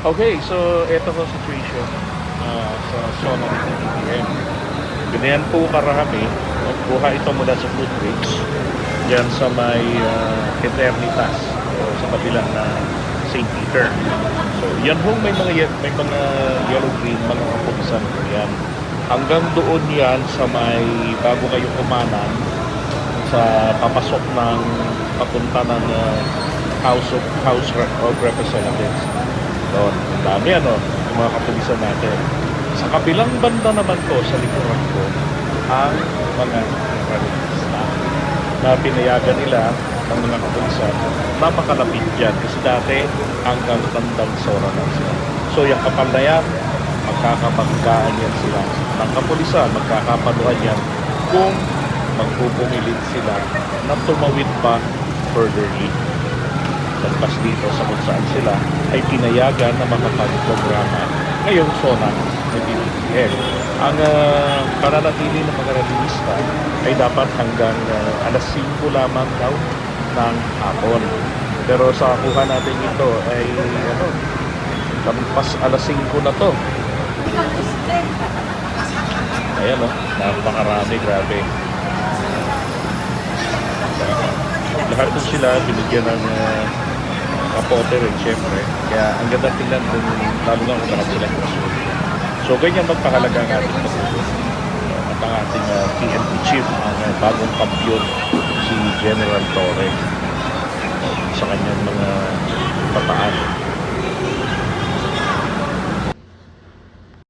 Okay, so ito po situation ah, sa zona ng TTM. Ganyan po karami. Kuha ito mula sa footbridge. Diyan sa may uh, Eternitas o sa kabilang na St. Peter. So, yan po may mga may mga yellow green mga kapulisan po yan. Hanggang doon yan sa may bago kayo kumanan sa papasok ng papunta ng ah, House of House of Representatives. Doon, ang dami ano, yung mga kapulisan natin. Sa kabilang banda naman ko, sa likuran ko, ang mga realista na pinayagan nila ng mga kapulisan na makalapit dyan. Kasi dati hanggang tandang sora lang sila. So yung kapal na yan, magkakabanggaan yan sila. Ng kapulisan, magkakapaluhan yan kung magpupumilit sila na tumawid pa furtherly lagpas dito sa kung saan sila ay pinayagan na makapagprograma ngayong zona ng DDTL. Ang uh, pananatili ng mga rallyista ay dapat hanggang ah, alas 5 lamang daw ng hapon. Pero sa kuha natin ito ay ano, kampas alas 5 na to. Ayan o, napakarami, grabe. Lahat sila binigyan ng uh, kapote rin, syempre. Kaya ang ganda tingnan dun, lalo na kung sila. So, ganyan magpahalaga ang ating patuloy. At ang ating uh, PNP chief, ang uh, bagong kampiyon, si General Torre. Sa kanyang mga pataan.